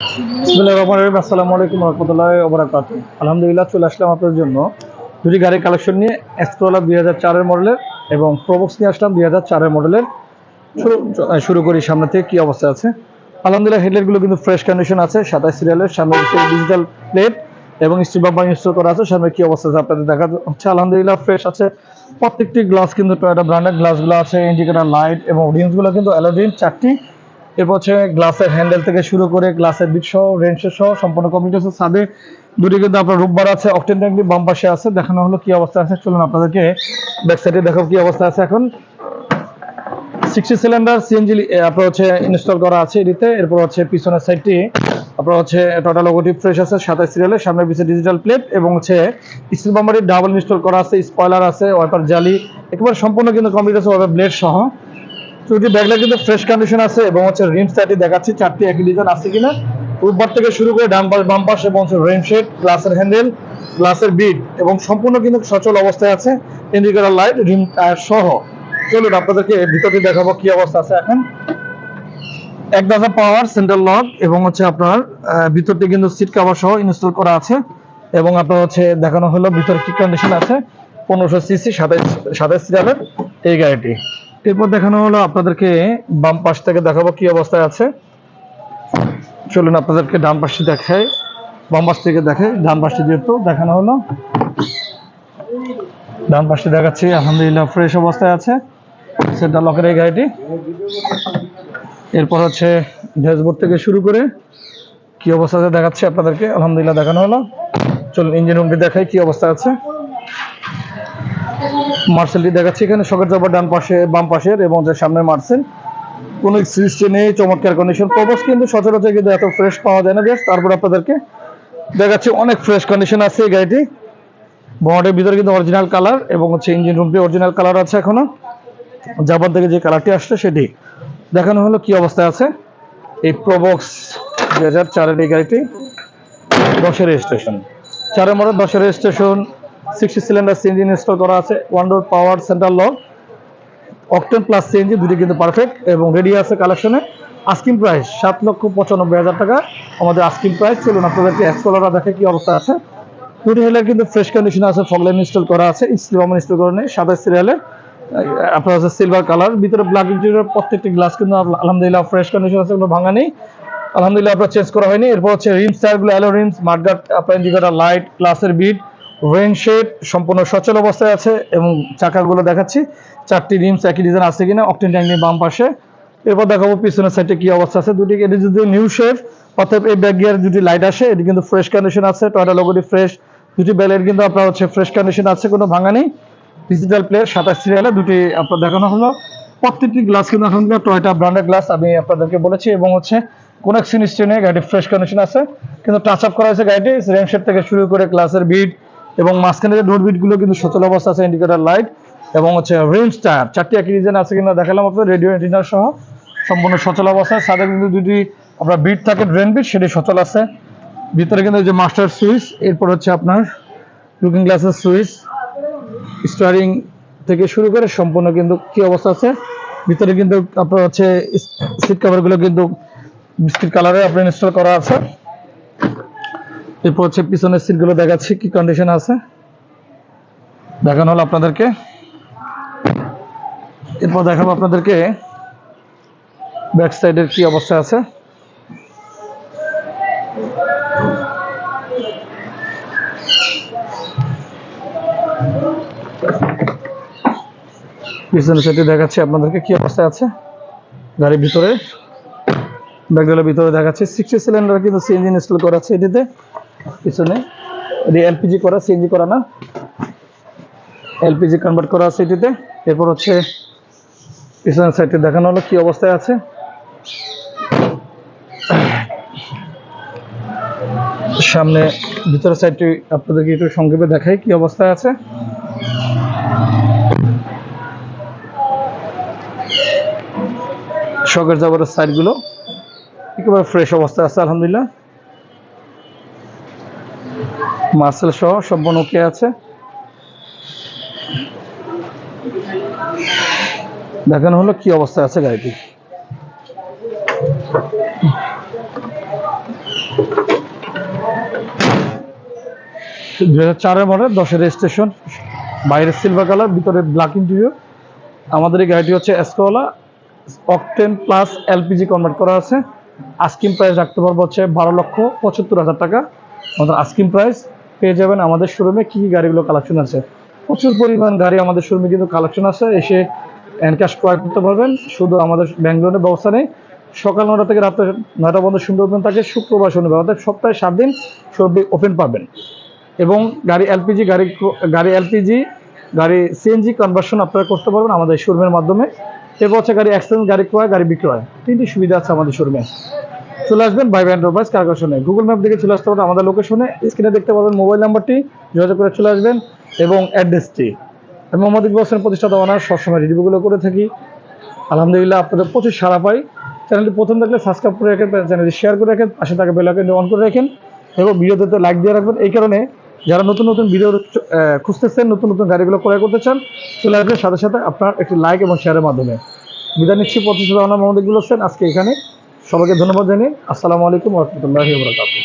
আসসালামু আলাইকুম রহমতুল্লাহ ওবরাকাত আলহামদুলিল্লাহ, চলে আসলাম আপনার জন্য দুটি গাড়ির কালেকশন নিয়ে দুই হাজার মডেলের এবং প্রবক্স নিয়ে আসলাম দুই হাজার মডেলের শুরু করি সামনে থেকে কী অবস্থা আছে। আলহামদুলিল্লাহ হেডলাইটগুলো কিন্তু ফ্রেশ কন্ডিশন আছে সিরিয়ালের সামনে ডিজিটাল প্লেট এবং বাম্পার ইনস্টল করা আছে। সামনে কী অবস্থা আছে আপনাদের দেখা হচ্ছে। আলহামদুলিল্লাহ ফ্রেশ আছে। প্রত্যেকটি গ্লাস কিন্তু টয়টা ব্র্যান্ডের গ্লাসগুলো আছে ইন্ডিকেটার লাইট এবং রিংসগুলো কিন্তু অ্যালোডিন চারটি এরপর হচ্ছে গ্লাসের হ্যান্ডেল থেকে শুরু করে গ্লাসের বিট সহ রেঞ্চের সহ, সম্পূর্ণ কমপ্লিট আছে ছাদে দুটি কিন্তু আপনার রূপবার আছে অকটেন ট্যাঙ্কটি বাম পাশে আছে। দেখানো হলো কি অবস্থা আছে, চলুন আপনাদেরকে ব্যাক সাইডে দেখাবো কি অবস্থা আছে এখন। সিক্সটি সিলিন্ডার সিএনজি আপনার হচ্ছে ইনস্টল করা আছে এটিতে। এরপর হচ্ছে পিছনের সাইডটি আপনার হচ্ছে টোটাল লোগোটি ফ্রেশ আছে, সাতাশ সিরিয়ালের সামনে পিছিয়ে ডিজিটাল প্লেট এবং হচ্ছে স্টিল বাম্বারি ডাবল ইনস্টল করা আছে স্পয়লার আছে ওয়াইপার জালি, একেবারে সম্পূর্ণ কিন্তু কমপ্লিট আছে ওয়াইপার ব্লেড সহ। চুটি ব্যাগলা কিন্তু ফ্রেশ কন্ডিশন আছে এবং হচ্ছে রিম সাইডে দেখাচ্ছি, চারটি একই ডিজাইন আছে কিনা। উপর থেকে শুরু করে ডান পাশ বাম পাশ এবং রেন শেড গ্লাসের হ্যান্ডেল গ্লাসের বিট এবং সম্পূর্ণ কিন্তু সচল অবস্থায় আছে ইন্ডিকেটার লাইট রিম টায়ার সহ। চলুন আপনাদেরকে ভিতরটি দেখাবো কি অবস্থা আছে এখন। এক দাদা পাওয়ার সেন্ট্রাল লক এবং হচ্ছে আপনার ভিতরটি কিন্তু সিট কভার সহ ইনস্টল করা আছে এবং আপনার হচ্ছে দেখানো হলো ভিতরে কি কন্ডিশন আছে। পনেরোশো সিসি সাতাইশ সাতাইশ এই গাড়িটি এরপর দেখানো হলো আপনাদেরকে বাম পাশ থেকে দেখাবো কি অবস্থায় আছে। চলুন আপনাদেরকে ডান পাশটি দেখাই। বাম পাশ থেকে দেখে ডান পাশটি যেহেতু দেখানো হলো। ডান পাশটি দেখাচ্ছি, আলহামদুলিল্লাহ ফ্রেশ অবস্থায় আছে। সেন্ট্রাল লকের এই গাড়িটি। এরপর হচ্ছে ড্যাশবোর্ড থেকে শুরু করে কি অবস্থাতে দেখাচ্ছি আপনাদেরকে। আলহামদুলিল্লাহ দেখানো হলো। চলুন ইঞ্জিন রুমটি দেখাই কি অবস্থা আছে। মার্সেলটি দেখাচ্ছি এখানে শকের জবার ডান পাশে, বাম পাশের এবং যে সামনের মার্সেল। কোনো সৃষ্টি নেই, চমৎকার কন্ডিশন প্রবস কিন্তু সচরাচর কিন্তু এত ফ্রেশ পাওয়া যায় না বেশ তারপর আপনাদেরকে দেখাচ্ছি অনেক ফ্রেশ কন্ডিশন আছে এই গাড়িটি। বনেটের ভিতরে কিন্তু অরিজিনাল কালার এবং হচ্ছে ইঞ্জিন রুমটি অরিজিনাল কালার আছে এখনও। জাপান থেকে যে কালারটি আসছে সেটি। দেখানো হলো কি অবস্থায় আছে। এই প্রবক্স দু হাজার চারের এই গাড়িটি। দশের রেজিস্ট্রেশন চারের মডেল দশের registration sixty cylinder CNG install করা আছে, one door power central lock, octane plus CNG, দুটি কিন্তু পারফেক্ট এবং রেডি আছে কালেকশনে আস্কিং প্রাইস সাত লক্ষ পঁচানব্বই হাজার টাকা। আমাদের আস্কিং প্রাইস চলুন আপনাদেরকে এক্সপ্লোরার দেখে কি অবস্থা আছে। দুটি হেলার কিন্তু ফ্রেশ কন্ডিশন আছে ফগলাইন ইনস্টল করা আছে স্লিমাম ইনস্টল করা নেই সাদা সিরিয়ালের আপনার হচ্ছে সিলভার কালার ভিতরে ব্ল্যাক ইন্টেরিয়র প্রত্যেকটি গ্লাস কিন্তু আলহামদুলিল্লাহ ফ্রেশ কন্ডিশন আছে, কোনো ভাঙা নেই। আলহামদুলিল্লাহ আপনার চেঞ্জ করা হয়নি। এরপর হচ্ছে রিমস টায়ারগুলো অ্যালো রিমস মার্গার্ড আপনার ইন্ডিকেটার লাইট গ্লাসের বিট রেন শেড সম্পূর্ণ সচল অবস্থায় আছে এবং চাকাগুলো দেখাচ্ছি। চারটি রিমস একই ডিজাইন আছে কিনা অকটেন ট্যাঙ্ক বাম পাশে। এরপর দেখাবো পিছনের সাইডে কি অবস্থা আছে। দুটি, এটি যদি নিউ শেপ অর্থাৎ এই ব্যাক গিয়ার দুটি লাইট আসে, এটি কিন্তু ফ্রেশ কন্ডিশন আছে টয়টা লোগোটি ফ্রেশ দুটি বেলের কিন্তু আপনার হচ্ছে ফ্রেশ কন্ডিশন আছে, কোনো ভাঙা নেই। ডিজিটাল প্লেয়ার সাতাশ সিরিয়ালে দুটি আপনার দেখানো হলো। প্রত্যেকটি গ্লাস কিন্তু আলহামদুলিল্লাহ টয়টা ব্র্যান্ডের গ্লাস আমি আপনাদেরকে বলেছি। এবং হচ্ছে কোন একশন স্টেনে গাড়িটি ফ্রেশ কন্ডিশন আছে। কিন্তু টাচ আপ করা হয়েছে গাড়িটি রেমশেড থেকে শুরু করে গ্লাসের বিট এবং মাঝখানে যে ডোর বিটগুলো কিন্তু সচল অবস্থা আছে ইন্ডিকেটার লাইট এবং হচ্ছে রিমস টায়ার চারটি একই ডিজাইন আছে কিনা দেখালাম আপনার রেডিও এন্টিনার সহ। সম্পূর্ণ সচল অবস্থায়। সাথে কিন্তু দুটি আপনার বিট থাকে ড্রেন বিট সেটি সচল আছে। ভিতরে কিন্তু যে মাস্টার সুইচ এরপর হচ্ছে আপনার লুকিং গ্লাসের সুইচ স্টারিং থেকে শুরু করে সম্পূর্ণ কিন্তু কি অবস্থা আছে? ভিতরে কিন্তু আপনার হচ্ছে সিট কভারগুলো কিন্তু বিস্কিট কালারে আপনার ইনস্টল করা আছে। এরপর হচ্ছে পিছনের সিটগুলো দেখাচ্ছি, কি কন্ডিশন আছে? দেখানো হলো আপনাদেরকে। এরপর দেখাবো আপনাদেরকে ব্যাক সাইডের কি অবস্থা আছে। পিছনের সাইডে দেখাচ্ছি আপনাদেরকে কি অবস্থা আছে। গাড়ির ভিতরে। ব্যাগগুলোর ভিতরে দেখাচ্ছি। সিক্সটি সিলিন্ডার কিন্তু সিএনজি ইনস্টল করা আছে এটিতে। পিছনে। এলপিজি করা সিএনজি করা না। এলপিজি কনভার্ট করা আছে এটিতে। এরপর হচ্ছে পিছনের সাইডে দেখানো হলো, কি অবস্থায় আছে। সামনে ভিতরের সাইডটি আপনাদেরকে একটু সংক্ষেপে দেখাই, কি অবস্থায় আছে। শখের জাবরের সাইডগুলো একেবারে ফ্রেশ অবস্থায় আছে, আলহামদুলিল্লাহ। মার্সেল সহ সম্পূর্ণ ওকে আছে। দেখানো হলো কি অবস্থায় আছে গাড়িটি। দু হাজার চারের মডেল দশের রেজিস্ট্রেশন বাইরে সিলভার কালার ভিতরে ব্ল্যাক ইন্টেরিয়র আমাদের এই গাড়িটি হচ্ছে এসকোলা অকটেন প্লাস এলপিজি কনভার্ট করা আছে। আস্কিম প্রাইস রাখতে পারব হচ্ছে বারো লক্ষ পঁচাত্তর হাজার টাকা। আমাদের আস্কিম প্রাইস পেয়ে যাবেন আমাদের শোরুমে কী কী গাড়িগুলো কালেকশন আছে। প্রচুর পরিমাণ গাড়ি আমাদের শোরুমে কিন্তু কালেকশন আছে। এসে ক্যাশ ক্রয় করতে পারবেন। শুধু আমাদের ব্যাঙ্গালোরের ব্যবস্থা নেই। সকাল নটা থেকে রাত্রে নয়টা পর্যন্ত সুন্দর ওপেন থাকে। শুক্রবার, শনিবার, অর্থাৎ সপ্তাহে সাত দিন শোরুম ওপেন পাবেন। এবং গাড়ি এলপিজি গাড়ি গাড়ি এলপিজি গাড়ি সিএনজি কনভার্সন আপনারা করতে পারবেন আমাদের শোরুমের মাধ্যমে। এরপর হচ্ছে গাড়ি এক্সচেঞ্জ গাড়ি ক্রয়, গাড়ি বিক্রয়। তিনটি সুবিধা আছে আমাদের শোরুমে চলে আসবেন বাই বাই এন্টারপ্রাইজ কারকাশনে গুগল ম্যাপ দেখে চলে আসতে পারেন আমাদের লোকেশনে স্ক্রিনে দেখতে পাবেন মোবাইল নাম্বারটি যোগাযোগ করে চলে আসবেন এবং অ্যাড্রেসটি আমি মোহাম্মদ ইকবাল হোসেন প্রতিষ্ঠাতা ওনার সবসময় রিভিউগুলো করে থাকি। আলহামদুলিল্লাহ আপনাদের প্রচুর সারা পাই। চ্যানেলটি প্রথম দেখলে সাবস্ক্রাইব করে রাখেন চ্যানেলটি শেয়ার করে রাখেন, পাশে থাকা বেলাকে অন করে রাখেন এবং ভিডিওতে লাইক দিয়ে রাখবেন। এই কারণে যারা নতুন নতুন ভিডিও খুঁজতেছেন, নতুন নতুন গাড়িগুলো ক্রয় করতে চান, চলে আসবেন। সাথে সাথে আপনার একটি লাইক এবং শেয়ারের মাধ্যমে। বিদায় নিচ্ছি ওনার মোহাম্মদ ইকবাল হোসেন। আজকে এখানে সবাইকে ধন্যবাদ জানিয়ে আসসালামু আলাইকুম রহমতুল্লাহ বরকাতুহ।